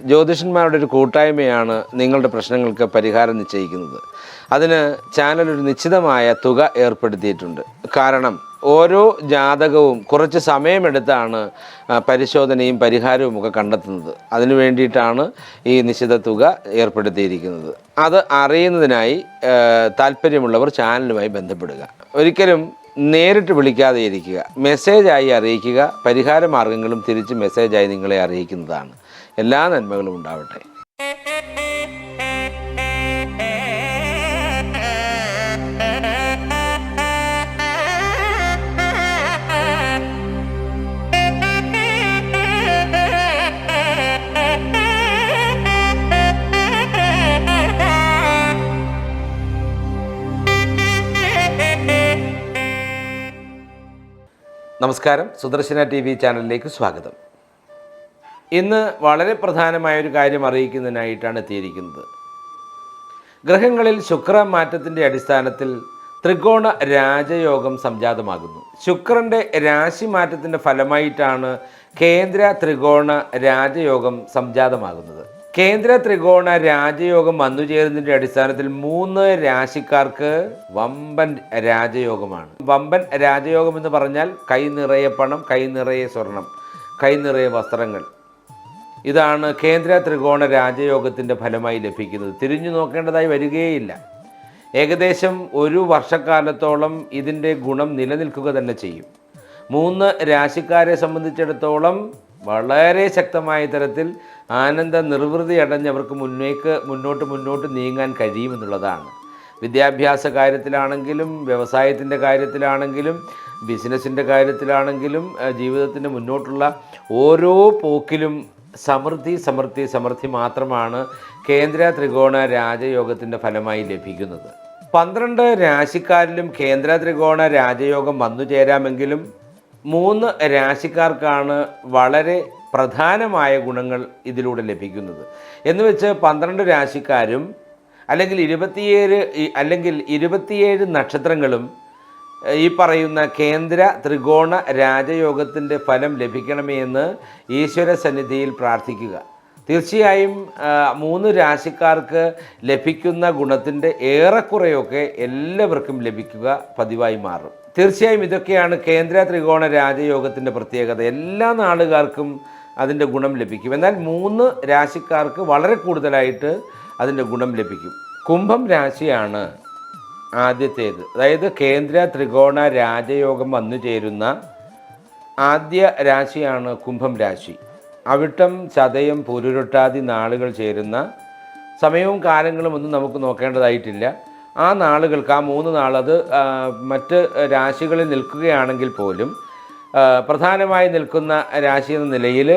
ജ്യോതിഷന്മാരുടെ ഒരു കൂട്ടായ്മയാണ് നിങ്ങളുടെ പ്രശ്നങ്ങൾക്ക് പരിഹാരം നിശ്ചയിക്കുന്നത്. അതിന് ചാനൽ ഒരു നിശ്ചിതമായ തുക ഏർപ്പെടുത്തിയിട്ടുണ്ട്. കാരണം ഓരോ ജാതകവും കുറച്ച് സമയമെടുത്താണ് പരിശോധനയും പരിഹാരവും ഒക്കെ കണ്ടെത്തുന്നത്. അതിനു വേണ്ടിയിട്ടാണ് ഈ നിശ്ചിത തുക ഏർപ്പെടുത്തിയിരിക്കുന്നത്. അത് അറിയുന്നതിനായി താല്പര്യമുള്ളവർ ചാനലുമായി ബന്ധപ്പെടുക. ഒരിക്കലും നേരിട്ട് വിളിക്കാതെ ഇരിക്കുക. മെസ്സേജായി അറിയിക്കുക. പരിഹാര മാർഗങ്ങളും തിരിച്ച് മെസ്സേജായി നിങ്ങളെ അറിയിക്കുന്നതാണ്. എല്ലാ നന്മകളും ഉണ്ടാവട്ടെ. നമസ്കാരം. സുദർശന ടി വി ചാനലിലേക്ക് സ്വാഗതം. ഇന്ന് വളരെ പ്രധാനമായ ഒരു കാര്യം അറിയിക്കുന്നതിനായിട്ടാണ് എത്തിയിരിക്കുന്നത്. ഗ്രഹങ്ങളിൽ ശുക്ര മാറ്റത്തിന്റെ അടിസ്ഥാനത്തിൽ ത്രികോണ രാജയോഗം സംജാതമാകുന്നു. ശുക്രന്റെ രാശി മാറ്റത്തിന്റെ ഫലമായിട്ടാണ് കേന്ദ്ര ത്രികോണ രാജയോഗം സംജാതമാകുന്നത്. കേന്ദ്ര ത്രികോണ രാജയോഗം വന്നു വന്നുചേരുന്നതിന്റെ അടിസ്ഥാനത്തിൽ മൂന്ന് രാശിക്കാർക്ക് വമ്പൻ രാജയോഗമാണ്. വമ്പൻ രാജയോഗം എന്ന് പറഞ്ഞാൽ കൈ നിറയെ പണം കൈ നിറയെ സ്വർണം കൈ നിറയെ വസ്ത്രങ്ങൾ. ഇതാണ് കേന്ദ്ര ത്രികോണ രാജയോഗത്തിന്റെ ഫലമായി ലഭിക്കുന്നത്. തിരിഞ്ഞു നോക്കേണ്ടതായി വരികയില്ല ഏകദേശം ഒരു വർഷക്കാലത്തോളം ഇതിന്റെ ഗുണം നിലനിൽക്കുക തന്നെ ചെയ്യും. മൂന്ന് രാശിക്കാരെ സംബന്ധിച്ചിടത്തോളം വളരെ ശക്തമായ തരത്തിൽ ആനന്ദ നിർവൃതി അടഞ്ഞവർക്ക് മുന്നേക്ക് മുന്നോട്ട് മുന്നോട്ട് നീങ്ങാൻ കഴിയുമെന്നുള്ളതാണ്. വിദ്യാഭ്യാസ കാര്യത്തിലാണെങ്കിലും വ്യവസായത്തിന്റെ കാര്യത്തിലാണെങ്കിലും ബിസിനസ്സിന്റെ കാര്യത്തിലാണെങ്കിലും ജീവിതത്തിന്റെ മുന്നോട്ടുള്ള ഓരോ പോക്കിലും സമൃദ്ധി സമൃദ്ധി സമൃദ്ധി മാത്രമാണ് കേന്ദ്ര ത്രികോണ രാജയോഗത്തിന്റെ ഫലമായി ലഭിക്കുന്നത്. പന്ത്രണ്ട് രാശിക്കാരിലും കേന്ദ്ര ത്രികോണ രാജയോഗം വന്നു ചേരാമെങ്കിലും മൂന്ന് രാശിക്കാർക്കാണ് വളരെ പ്രധാനമായ ഗുണങ്ങൾ ഇതിലൂടെ ലഭിക്കുന്നത്. എന്ന് വെച്ച് പന്ത്രണ്ട് രാശിക്കാരും അല്ലെങ്കിൽ ഇരുപത്തിയേഴ് അല്ലെങ്കിൽ ഇരുപത്തിയേഴ് നക്ഷത്രങ്ങളും ഈ പറയുന്ന കേന്ദ്ര ത്രികോണ രാജയോഗത്തിന്റെ ഫലം ലഭിക്കണമെന്ന് ഈശ്വര സന്നിധിയിൽ പ്രാർത്ഥിക്കുക. തീർച്ചയായും മൂന്ന് രാശിക്കാർക്ക് ലഭിക്കുന്ന ഗുണത്തിന്റെ ഏറെക്കുറെയൊക്കെ എല്ലാവർക്കും ലഭിക്കുക പതിവായി മാറും. തീർച്ചയായും ഇതൊക്കെയാണ് കേന്ദ്ര ത്രികോണ രാജയോഗത്തിന്റെ പ്രത്യേകത. എല്ലാ നാളുകാർക്കും അതിന്റെ ഗുണം ലഭിക്കും. എന്നാൽ മൂന്ന് രാശിക്കാർക്ക് വളരെ കൂടുതലായിട്ട് അതിന്റെ ഗുണം ലഭിക്കും. കുംഭം രാശിയാണ് ആദ്യത്തേത്. അതായത് കേന്ദ്ര ത്രികോണ രാജയോഗം വന്നു ചേരുന്ന ആദ്യ രാശിയാണ് കുംഭം രാശി. അവിട്ടം ചതയം പുരുരുട്ടാതി നാളുകൾ ചേരുന്ന സമയവും കാലങ്ങളും ഒന്നും നമുക്ക് നോക്കേണ്ടതായിട്ടില്ല. ആ നാളുകൾക്ക് ആ മൂന്ന് നാളത് മറ്റ് രാശികളിൽ നിൽക്കുകയാണെങ്കിൽ പോലും പ്രധാനമായി നിൽക്കുന്ന രാശി എന്ന നിലയിൽ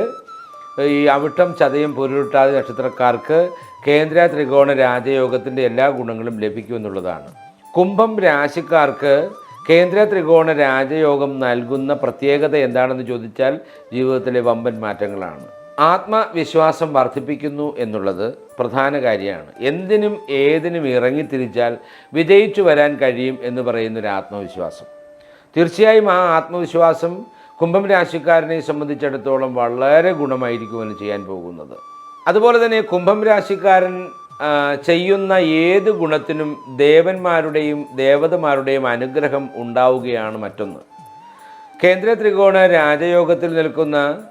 ഈ അവിട്ടം ചതയം പുരുരുട്ടാതി നക്ഷത്രക്കാർക്ക് കേന്ദ്ര ത്രികോണ രാജയോഗത്തിന്റെ എല്ലാ ഗുണങ്ങളും ലഭിക്കുമെന്നുള്ളതാണ്. കുംഭം രാശിക്കാർക്ക് കേന്ദ്ര ത്രികോണ രാജയോഗം നൽകുന്ന പ്രത്യേകത എന്താണെന്ന് ചോദിച്ചാൽ ജീവിതത്തിലെ വമ്പൻ മാറ്റങ്ങളാണ്. ആത്മവിശ്വാസം വർദ്ധിപ്പിക്കുന്നു എന്നുള്ളത് പ്രധാന കാര്യമാണ്. എന്തിനും ഏതിനും ഇറങ്ങിത്തിരിച്ചാൽ വിജയിച്ചു വരാൻ കഴിയും എന്ന് പറയുന്നൊരു ആത്മവിശ്വാസം. തീർച്ചയായും ആ ആത്മവിശ്വാസം കുംഭം രാശിക്കാരനെ സംബന്ധിച്ചിടത്തോളം വളരെ ഗുണമായിരിക്കുമെന്ന് ചെയ്യാൻ പോകുന്നത്. അതുപോലെ തന്നെ കുംഭം രാശിക്കാരൻ ചെയ്യുന്ന ഏത് ഗുണത്തിനും ദേവന്മാരുടെയും ദേവതമാരുടെയും അനുഗ്രഹം ഉണ്ടാവുകയാണ് മറ്റൊന്ന്. കേന്ദ്ര ത്രികോണ രാജയോഗത്തിൽ നിൽക്കുന്ന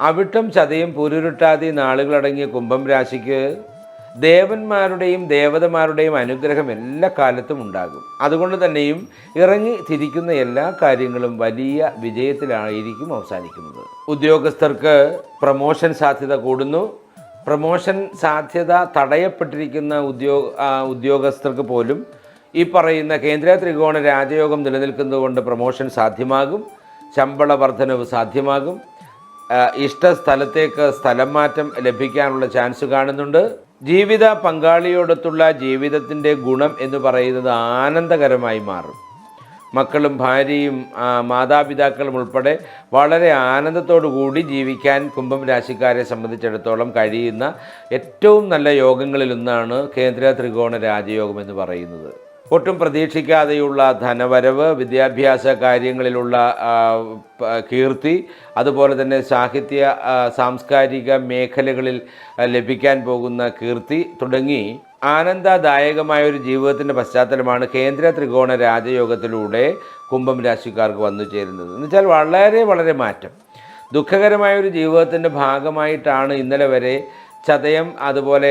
അവിട്ടം ചതയും പുരുരുട്ടാതി നാളുകളടങ്ങിയ കുംഭം രാശിക്ക് ദേവന്മാരുടെയും ദേവതമാരുടെയും അനുഗ്രഹം എല്ലാ കാലത്തും ഉണ്ടാകും. അതുകൊണ്ട് തന്നെയും ഇറങ്ങി തിരിക്കുന്ന എല്ലാ കാര്യങ്ങളും വലിയ വിജയത്തിലായിരിക്കും അവസാനിക്കുന്നത്. ഉദ്യോഗസ്ഥർക്ക് പ്രമോഷൻ സാധ്യത കൂടുന്നു. പ്രമോഷൻ സാധ്യത തടയപ്പെട്ടിരിക്കുന്ന ഉദ്യോഗ ഉദ്യോഗസ്ഥർക്ക് പോലും ഈ പറയുന്ന കേന്ദ്ര ത്രികോണ രാജയോഗം നിലനിൽക്കുന്നതുകൊണ്ട് പ്രമോഷൻ സാധ്യമാകും ശമ്പള വർധനവ് സാധ്യമാകും. ആ, ഇഷ്ട സ്ഥലത്തേക്ക് സ്ഥലം മാറ്റം ലഭിക്കാനുള്ള ചാൻസ് കാണുന്നുണ്ട്. ജീവിത പങ്കാളിയോടത്തുള്ള ജീവിതത്തിന്റെ ഗുണം എന്ന് പറയുന്നത് ആനന്ദകരമായി മാറും. മക്കളും ഭാര്യയും മാതാപിതാക്കളും ഉൾപ്പെടെ വളരെ ആനന്ദത്തോടു കൂടി ജീവിക്കാൻ കുംഭം രാശിക്കാരെ സംബന്ധിച്ചിടത്തോളം കഴിയുന്ന ഏറ്റവും നല്ല യോഗങ്ങളിലൊന്നാണ് കേന്ദ്ര ത്രികോണ രാജയോഗം എന്ന് പറയുന്നത്. ഒട്ടും പ്രതീക്ഷിക്കാതെയുള്ള ധനവരവ് വിദ്യാഭ്യാസ കാര്യങ്ങളിലുള്ള കീർത്തി അതുപോലെ തന്നെ സാഹിത്യ സാംസ്കാരിക മേഖലകളിൽ ലഭിക്കാൻ പോകുന്ന കീർത്തി തുടങ്ങി ആനന്ദദായകമായ ഒരു ജീവിതത്തിന്റെ പശ്ചാത്തലമാണ് കേന്ദ്ര ത്രികോണ രാജയോഗത്തിലൂടെ കുംഭം രാശിക്കാർക്ക് വന്നു ചേരുന്നത്. എന്ന് വെച്ചാൽ വളരെ വളരെ മാറ്റം. ദുഃഖകരമായ ഒരു ജീവിതത്തിന്റെ ഭാഗമായിട്ടാണ് ഇന്നലെ വരെ ചതയം അതുപോലെ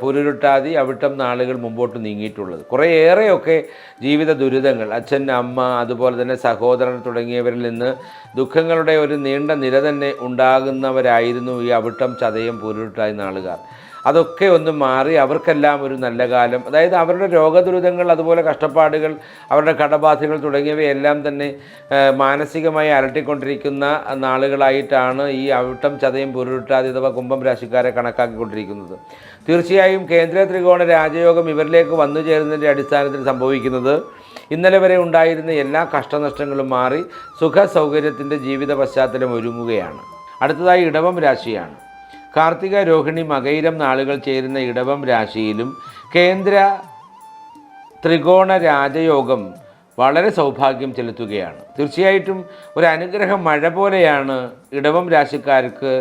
പുരുരുട്ടാതി അവിട്ടം നാളുകൾ മുമ്പോട്ട് നീങ്ങിയിട്ടുള്ളത്. കുറേയേറെയൊക്കെ ജീവിത ദുരിതങ്ങൾ അച്ഛൻ അമ്മ അതുപോലെ തന്നെ സഹോദരൻ തുടങ്ങിയവരിൽ നിന്ന് ദുഃഖങ്ങളുടെ ഒരു നീണ്ട നിര തന്നെ ഉണ്ടാകുന്നവരായിരുന്നു ഈ അവിട്ടം ചതയം പുരുരുട്ടാതി നാളുകാർ. അതൊക്കെ ഒന്ന് മാറി അവർക്കെല്ലാം ഒരു നല്ല കാലം. അതായത് അവരുടെ രോഗദുരിതങ്ങൾ അതുപോലെ കഷ്ടപ്പാടുകൾ അവരുടെ കടബാധകൾ തുടങ്ങിയവയെല്ലാം തന്നെ മാനസികമായി അലട്ടിക്കൊണ്ടിരിക്കുന്ന നാളുകളായിട്ടാണ് ഈ അവിട്ടം ചതയും പൊരുട്ടാതി അഥവാ കുംഭം രാശിക്കാരെ കണക്കാക്കിക്കൊണ്ടിരിക്കുന്നത്. തീർച്ചയായും കേന്ദ്ര ത്രികോണ രാജയോഗം ഇവരിലേക്ക് വന്നു ചേരുന്നതിന്റെ അടിസ്ഥാനത്തിൽ സംഭവിക്കുന്നത് ഇന്നലെ വരെ ഉണ്ടായിരുന്ന എല്ലാ കഷ്ടനഷ്ടങ്ങളും മാറി സുഖ സൗകര്യത്തിന്റെ ജീവിത പശ്ചാത്തലം ഒരുങ്ങുകയാണ്. അടുത്തതായി ഇടവം രാശിയാണ്. കാർത്തിക രോഹിണി മകയിരം നാളുകൾ ചേരുന്ന ഇടവം രാശിയിലും കേന്ദ്ര ത്രികോണ രാജയോഗം വളരെ സൗഭാഗ്യം ചെലുത്തുകയാണ്. തീർച്ചയായിട്ടും ഒരു അനുഗ്രഹം മഴ പോലെയാണ് ഇടവം രാശിക്കാർക്ക്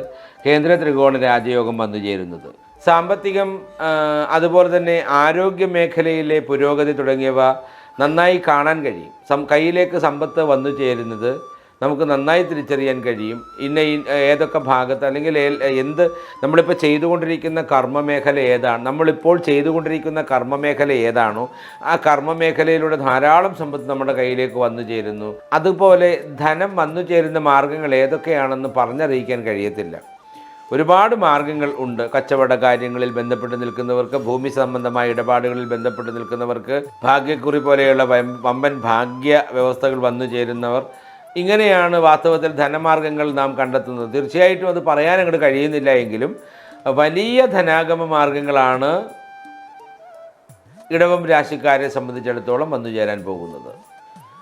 കേന്ദ്ര ത്രികോണ രാജയോഗം വന്നു ചേരുന്നത്. സാമ്പത്തികം അതുപോലെ തന്നെ ആരോഗ്യ മേഖലയിലെ പുരോഗതി തുടങ്ങിയവ നന്നായി കാണാൻ കഴിയും. സം കയ്യിലേക്ക് സമ്പത്ത് വന്നു ചേരുന്നത് നമുക്ക് നന്നായി തിരിച്ചറിയാൻ കഴിയും. ഇന്ന ഏതൊക്കെ ഭാഗത്ത് അല്ലെങ്കിൽ എന്ത് നമ്മളിപ്പോൾ ചെയ്തുകൊണ്ടിരിക്കുന്ന കർമ്മമേഖല ഏതാണ്? നമ്മളിപ്പോൾ ചെയ്തുകൊണ്ടിരിക്കുന്ന കർമ്മമേഖല ഏതാണോ? ആ കർമ്മമേഖലയിലൂടെ ധാരാളം സമ്പത്ത് നമ്മുടെ കയ്യിലേക്ക് വന്നു ചേരുന്നു. അതുപോലെ ധനം വന്നു ചേരുന്ന മാർഗങ്ങൾ ഏതൊക്കെയാണെന്ന് പറഞ്ഞറിയിക്കാൻ കഴിയത്തില്ല. ഒരുപാട് മാർഗങ്ങൾ ഉണ്ട്. കച്ചവട കാര്യങ്ങളിൽ ബന്ധപ്പെട്ട് നിൽക്കുന്നവർക്ക് ഭൂമി സംബന്ധമായ ഇടപാടുകളിൽ ബന്ധപ്പെട്ട് നിൽക്കുന്നവർക്ക് ഭാഗ്യക്കുറി പോലെയുള്ള വമ്പൻ ഭാഗ്യ വ്യവസ്ഥകൾ വന്നു ചേരുന്നവർ ഇങ്ങനെയാണ് വാസ്തവത്തിൽ ധനമാർഗങ്ങൾ നാം കണ്ടെത്തുന്നത്. തീർച്ചയായിട്ടും അത് പറയാൻ അങ്ങോട്ട് കഴിയുന്നില്ല എങ്കിലും വലിയ ധനാഗമ മാർഗങ്ങളാണ് ഇടവം രാശിക്കാരെ സംബന്ധിച്ചിടത്തോളം വന്നു ചേരാൻ പോകുന്നത്.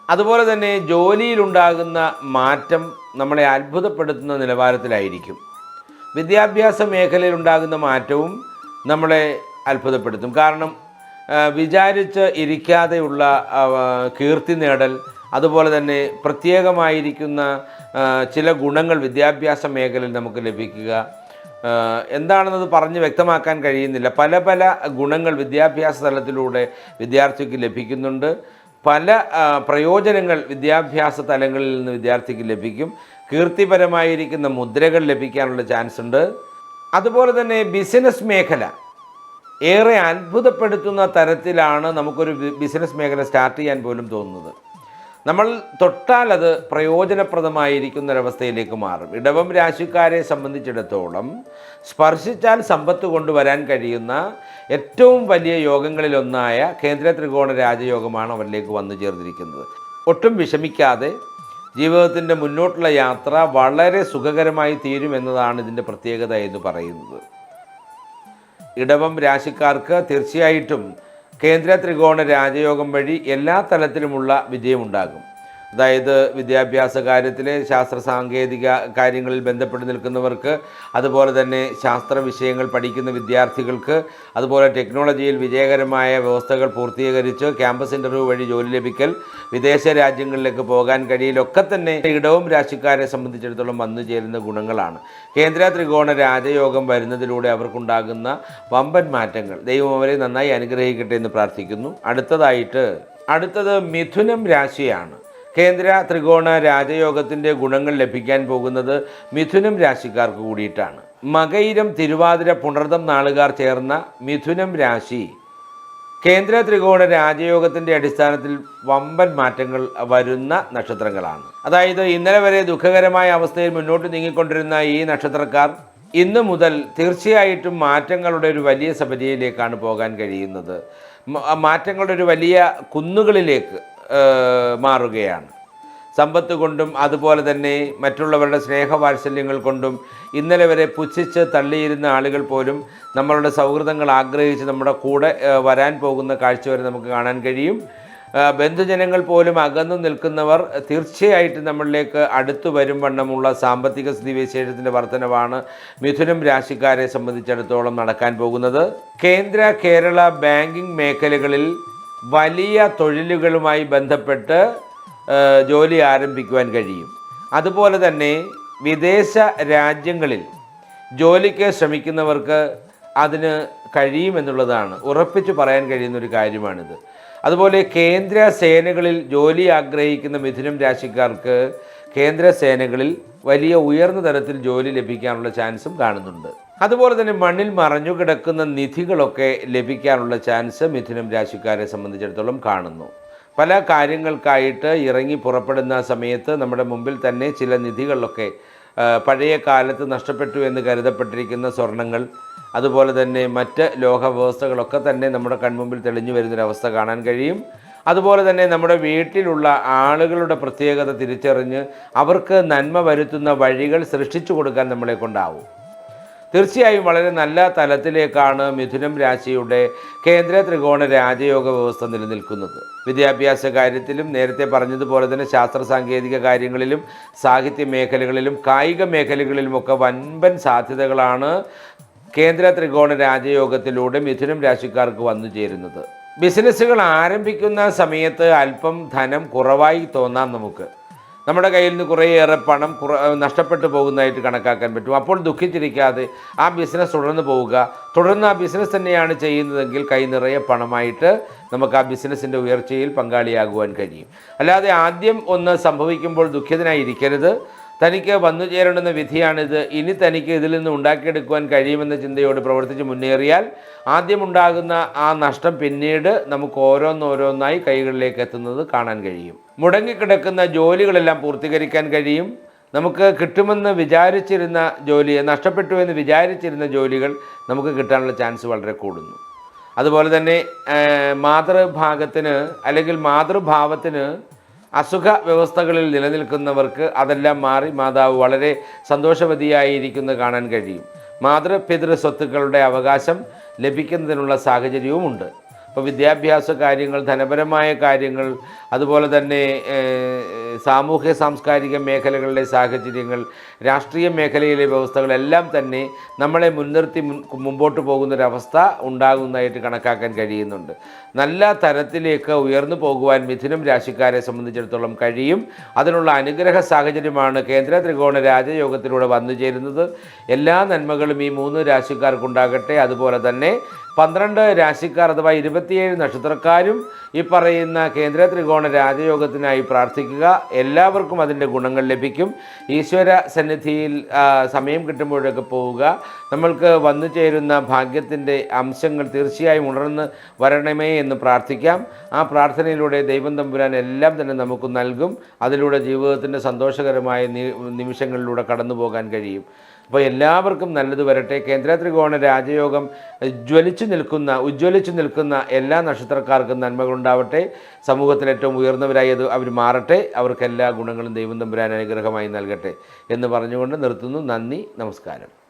അതുപോലെ തന്നെ ജോലിയിലുണ്ടാകുന്ന മാറ്റം നമ്മളെ അത്ഭുതപ്പെടുത്തുന്ന നിലവാരത്തിലായിരിക്കും. വിദ്യാഭ്യാസ മേഖലയിൽ ഉണ്ടാകുന്ന മാറ്റവും നമ്മളെ അത്ഭുതപ്പെടുത്തും. കാരണം വിചാരിച്ച് ഇരിക്കാതെയുള്ള കീർത്തി നേടൽ അതുപോലെ തന്നെ പ്രത്യേകമായിരിക്കുന്ന ചില ഗുണങ്ങൾ വിദ്യാഭ്യാസ മേഖലയിൽ നമുക്ക് ലഭിക്കുക. എന്താണെന്നത് പറഞ്ഞ് വ്യക്തമാക്കാൻ കഴിയുന്നില്ല. പല പല ഗുണങ്ങൾ വിദ്യാഭ്യാസ തലത്തിലൂടെ വിദ്യാർത്ഥിക്ക് ലഭിക്കുന്നുണ്ട്. പല പ്രയോജനങ്ങൾ വിദ്യാഭ്യാസ തലങ്ങളിൽ നിന്ന് വിദ്യാർത്ഥിക്ക് ലഭിക്കും. കീർത്തിപരമായിരിക്കുന്ന മുദ്രകൾ ലഭിക്കാനുള്ള ചാൻസ് ഉണ്ട്. അതുപോലെ തന്നെ ബിസിനസ് മേഖല. ഏറെ അത്ഭുതപ്പെടുത്തുന്ന തരത്തിലാണ് നമുക്കൊരു ബിസിനസ് മേഖല സ്റ്റാർട്ട് ചെയ്യാൻ പോലും തോന്നുന്നത്. നമ്മൾ തൊട്ടാൽ അത് പ്രയോജനപ്രദമായിരിക്കുന്ന ഒരവസ്ഥയിലേക്ക് മാറും. ഇടവം രാശിക്കാരെ സംബന്ധിച്ചിടത്തോളം സ്പർശിച്ചാൽ സമ്പത്ത് കൊണ്ടുവരാൻ കഴിയുന്ന ഏറ്റവും വലിയ യോഗങ്ങളിലൊന്നായ കേന്ദ്ര ത്രികോണ രാജയോഗമാണ് അവരിലേക്ക് വന്നു ചേർന്നിരിക്കുന്നത്. ഒട്ടും വിഷമിക്കാതെ ജീവിതത്തിന്റെ മുന്നോട്ടുള്ള യാത്ര വളരെ സുഖകരമായി തീരുമെന്നതാണ് ഇതിന്റെ പ്രത്യേകത എന്ന് പറയുന്നത്. ഇടവം രാശിക്കാർക്ക് തീർച്ചയായിട്ടും കേന്ദ്ര ത്രികോണ രാജയോഗം വഴി എല്ലാ തലത്തിലുമുള്ള വിജയമുണ്ടാകും. അതായത് വിദ്യാഭ്യാസ കാര്യത്തിലെ ശാസ്ത്ര സാങ്കേതിക കാര്യങ്ങളിൽ ബന്ധപ്പെട്ട് നിൽക്കുന്നവർക്ക് അതുപോലെ തന്നെ ശാസ്ത്ര വിഷയങ്ങൾ പഠിക്കുന്ന വിദ്യാർത്ഥികൾക്ക് അതുപോലെ ടെക്നോളജിയിൽ വിജയകരമായ വ്യവസ്ഥകൾ പൂർത്തീകരിച്ച് ക്യാമ്പസ് ഇന്റർവ്യൂ വഴി ജോലി ലഭിക്കൽ വിദേശ രാജ്യങ്ങളിലേക്ക് പോകാൻ കഴിയലൊക്കെ തന്നെ ഇടവും രാശിക്കാരെ സംബന്ധിച്ചിടത്തോളം വന്നു ചേരുന്ന ഗുണങ്ങളാണ്. കേന്ദ്ര ത്രികോണ രാജയോഗം വരുന്നതിലൂടെ അവർക്കുണ്ടാകുന്ന വമ്പൻ മാറ്റങ്ങൾ ദൈവം അവരെ നന്നായി അനുഗ്രഹിക്കട്ടെ എന്ന് പ്രാർത്ഥിക്കുന്നു. അടുത്തതായിട്ട് അടുത്തത് മിഥുനം രാശിയാണ്. കേന്ദ്ര ത്രികോണ രാജയോഗത്തിന്റെ ഗുണങ്ങൾ ലഭിക്കാൻ പോകുന്നത് മിഥുനം രാശിക്കാർക്ക് കൂടിയിട്ടാണ്. മകയിരം തിരുവാതിര പുണർതം നാളുകാർ ചേർന്ന മിഥുനം രാശി. കേന്ദ്ര ത്രികോണ രാജയോഗത്തിന്റെ അടിസ്ഥാനത്തിൽ വമ്പൻ മാറ്റങ്ങൾ വരുന്ന നക്ഷത്രങ്ങളാണ്. അതായത് ഇന്നലെ വരെ ദുഃഖകരമായ അവസ്ഥയിൽ മുന്നോട്ട് നീങ്ങിക്കൊണ്ടിരുന്ന ഈ നക്ഷത്രക്കാർ ഇന്നു മുതൽ തീർച്ചയായിട്ടും മാറ്റങ്ങളുടെ ഒരു വലിയ സബരിയിലേക്കാണ് പോകാൻ കഴിയുന്നത്. മാറ്റങ്ങളുടെ ഒരു വലിയ കുന്നുകളിലേക്ക് മാറുകയാണ്. സമ്പത്ത് കൊണ്ടും അതുപോലെ തന്നെ മറ്റുള്ളവരുടെ സ്നേഹവാത്സല്യങ്ങൾ കൊണ്ടും ഇന്നലെ വരെ പുച്ഛിച്ച് തള്ളിയിരുന്ന ആളുകൾ പോലും നമ്മളുടെ സൗഹൃദങ്ങൾ ആഗ്രഹിച്ച് നമ്മുടെ കൂടെ വരാൻ പോകുന്ന കാഴ്ച വരെ നമുക്ക് കാണാൻ കഴിയും. ബന്ധുജനങ്ങൾ പോലും അകന്നു നിൽക്കുന്നവർ തീർച്ചയായിട്ടും നമ്മളിലേക്ക് അടുത്തു വരും വണ്ണമുള്ള സാമ്പത്തിക സ്ഥിതിവിശേഷത്തിന്റെ വർധനവാണ് മിഥുനം രാശിക്കാരെ സംബന്ധിച്ചിടത്തോളം നടക്കാൻ പോകുന്നത്. കേന്ദ്ര കേരള ബാങ്കിംഗ് മേഖലകളിൽ വലിയ തൊഴിലുകളുമായി ബന്ധപ്പെട്ട് ജോലി ആരംഭിക്കുവാൻ കഴിയും. അതുപോലെ തന്നെ വിദേശ രാജ്യങ്ങളിൽ ജോലിക്ക് ശ്രമിക്കുന്നവർക്ക് അതിന് കഴിയുമെന്നുള്ളതാണ് ഉറപ്പിച്ചു പറയാൻ കഴിയുന്ന ഒരു കാര്യമാണിത്. അതുപോലെ കേന്ദ്ര സേനകളിൽ ജോലി ആഗ്രഹിക്കുന്ന മിഥുനം രാശിക്കാർക്ക് കേന്ദ്ര സേനകളിൽ വലിയ ഉയർന്ന തരത്തിൽ ജോലി ലഭിക്കാനുള്ള ചാൻസും കാണുന്നുണ്ട്. അതുപോലെ തന്നെ മണ്ണിൽ മറഞ്ഞു കിടക്കുന്ന നിധികളൊക്കെ ലഭിക്കാനുള്ള ചാൻസ് മിഥുനം രാശിക്കാരെ സംബന്ധിച്ചിടത്തോളം കാണുന്നു. പല കാര്യങ്ങൾക്കായിട്ട് ഇറങ്ങി പുറപ്പെടുന്ന സമയത്ത് നമ്മുടെ മുമ്പിൽ തന്നെ ചില നിധികളിലൊക്കെ പഴയ കാലത്ത് നഷ്ടപ്പെട്ടു എന്ന് കരുതപ്പെട്ടിരിക്കുന്ന സ്വർണങ്ങൾ അതുപോലെ തന്നെ മറ്റ് ലോഹ വ്യവസ്ഥകളൊക്കെ തന്നെ നമ്മുടെ കൺമുമ്പിൽ തെളിഞ്ഞു വരുന്നൊരവസ്ഥ കാണാൻ കഴിയും. അതുപോലെ തന്നെ നമ്മുടെ വീട്ടിലുള്ള ആളുകളുടെ പ്രത്യേകത തിരിച്ചറിഞ്ഞ് അവർക്ക് നന്മ വരുത്തുന്ന വഴികൾ സൃഷ്ടിച്ചു കൊടുക്കാൻ നമ്മളെ കൊണ്ടാവും. തീർച്ചയായും വളരെ നല്ല തലത്തിലേക്കാണ് മിഥുനം രാശിയുടെ കേന്ദ്ര ത്രികോണ രാജയോഗ വ്യവസ്ഥ നിലനിൽക്കുന്നത്. വിദ്യാഭ്യാസ കാര്യത്തിലും നേരത്തെ പറഞ്ഞതുപോലെ തന്നെ ശാസ്ത്ര സാങ്കേതിക കാര്യങ്ങളിലും സാഹിത്യ മേഖലകളിലും കായിക മേഖലകളിലുമൊക്കെ വൻപൻ സാധ്യതകളാണ് കേന്ദ്ര ത്രികോണ രാജയോഗത്തിലൂടെ മിഥുനം രാശിക്കാർക്ക് വന്നു ചേരുന്നത്. ബിസിനസ്സുകൾ ആരംഭിക്കുന്ന സമയത്ത് അല്പം ധനം കുറവായി തോന്നാം നമുക്ക്. നമ്മുടെ കയ്യിൽ നിന്ന് കുറേയേറെ പണം നഷ്ടപ്പെട്ടു പോകുന്നതായിട്ട് കണക്കാക്കാൻ പറ്റും. അപ്പോൾ ദുഃഖിച്ചിരിക്കാതെ ആ ബിസിനസ് തുടർന്ന് പോവുക. തുടർന്ന് ആ ബിസിനസ് തന്നെയാണ് ചെയ്യുന്നതെങ്കിൽ കൈ നിറയെ പണമായിട്ട് നമുക്ക് ആ ബിസിനസ്സിന്റെ ഉയർച്ചയിൽ പങ്കാളിയാകുവാൻ കഴിയും. അല്ലാതെ ആദ്യം ഒന്ന് സംഭവിക്കുമ്പോൾ ദുഃഖിതനായിരിക്കരുത്. തനിക്ക് വന്നു ചേരേണ്ടുന്ന വിധിയാണിത്. ഇനി തനിക്ക് ഇതിൽ നിന്ന് ഉണ്ടാക്കിയെടുക്കുവാൻ കഴിയുമെന്ന ചിന്തയോട് പ്രവർത്തിച്ച് മുന്നേറിയാൽ ആദ്യമുണ്ടാകുന്ന ആ നഷ്ടം പിന്നീട് നമുക്ക് ഓരോന്നോരോന്നായി കൈകളിലേക്ക് എത്തുന്നത് കാണാൻ കഴിയും. മുടങ്ങിക്കിടക്കുന്ന ജോലികളെല്ലാം പൂർത്തീകരിക്കാൻ കഴിയും. നമുക്ക് കിട്ടുമെന്ന് വിചാരിച്ചിരുന്ന ജോലി നഷ്ടപ്പെട്ടു എന്ന് വിചാരിച്ചിരുന്ന ജോലികൾ നമുക്ക് കിട്ടാനുള്ള ചാൻസ് വളരെ കൂടുന്നു. അതുപോലെ തന്നെ മാതൃഭാഗത്തിന് അല്ലെങ്കിൽ മാതൃഭാവത്തിന് അസുഖ വ്യവസ്ഥകളിൽ നിലനിൽക്കുന്നവർക്ക് അതെല്ലാം മാറി മാതാവ് വളരെ സന്തോഷവതിയായിരിക്കുന്നത് കാണാൻ കഴിയും. മാതൃപിതൃ സ്വത്തുക്കളുടെ അവകാശം ലഭിക്കുന്നതിനുള്ള സാഹചര്യവുമുണ്ട്. ഇപ്പോൾ വിദ്യാഭ്യാസ കാര്യങ്ങൾ ധനപരമായ കാര്യങ്ങൾ അതുപോലെ തന്നെ സാമൂഹ്യ സാംസ്കാരിക മേഖലകളിലെ സാഹചര്യങ്ങൾ രാഷ്ട്രീയ മേഖലയിലെ വ്യവസ്ഥകളെല്ലാം തന്നെ നമ്മളെ മുൻനിർത്തി മുൻ മുമ്പോട്ട് പോകുന്നൊരവസ്ഥ ഉണ്ടാകുന്നതായിട്ട് കണക്കാക്കാൻ കഴിയുന്നുണ്ട്. നല്ല തരത്തിലേക്ക് ഉയർന്നു പോകുവാൻ മിഥുനം രാശിക്കാരെ സംബന്ധിച്ചിടത്തോളം കഴിയും. അതിനുള്ള അനുഗ്രഹ സാഹചര്യമാണ് കേന്ദ്ര ത്രികോണ രാജയോഗത്തിലൂടെ വന്നു ചേരുന്നത്. എല്ലാ നന്മകളും ഈ മൂന്ന് രാശിക്കാർക്കുണ്ടാകട്ടെ. അതുപോലെ തന്നെ പന്ത്രണ്ട് രാശിക്കാർ അഥവാ ഇരുപത്തിയേഴ് നക്ഷത്രക്കാരും ഈ പറയുന്ന കേന്ദ്ര ത്രികോണ രാജയോഗത്തിനായി പ്രാർത്ഥിക്കുക. എല്ലാവർക്കും അതിന്റെ ഗുണങ്ങൾ ലഭിക്കും. ഈശ്വര സന്നിധിയിൽ സമയം കിട്ടുമ്പോഴൊക്കെ പോവുക. നമ്മൾക്ക് വന്നു ചേരുന്ന ഭാഗ്യത്തിന്റെ അംശങ്ങൾ തീർച്ചയായും ഉണർന്ന് വരണമേ എന്ന് പ്രാർത്ഥിക്കാം. ആ പ്രാർത്ഥനയിലൂടെ ദൈവം തമ്പുരാൻ എല്ലാം തന്നെ നമുക്ക് നൽകും. അതിലൂടെ ജീവിതത്തിന്റെ സന്തോഷകരമായ നിമിഷങ്ങളിലൂടെ കടന്നു പോകാൻ കഴിയും. അപ്പോൾ എല്ലാവർക്കും നല്ലത് വരട്ടെ. കേന്ദ്ര ത്രികോണ രാജയോഗം ജ്വലിച്ചു നിൽക്കുന്ന ഉജ്ജ്വലിച്ചു നിൽക്കുന്ന എല്ലാ നക്ഷത്രക്കാർക്കും നന്മകളുണ്ടാവട്ടെ. സമൂഹത്തിൽ ഏറ്റവും ഉയർന്നവരായി അത് അവർ മാറട്ടെ. അവർക്ക് എല്ലാ ഗുണങ്ങളും ദൈവം തമ്പുരാൻ അനുഗ്രഹമായി നൽകട്ടെ എന്ന് പറഞ്ഞുകൊണ്ട് നിർത്തുന്നു. നന്ദി നമസ്കാരം.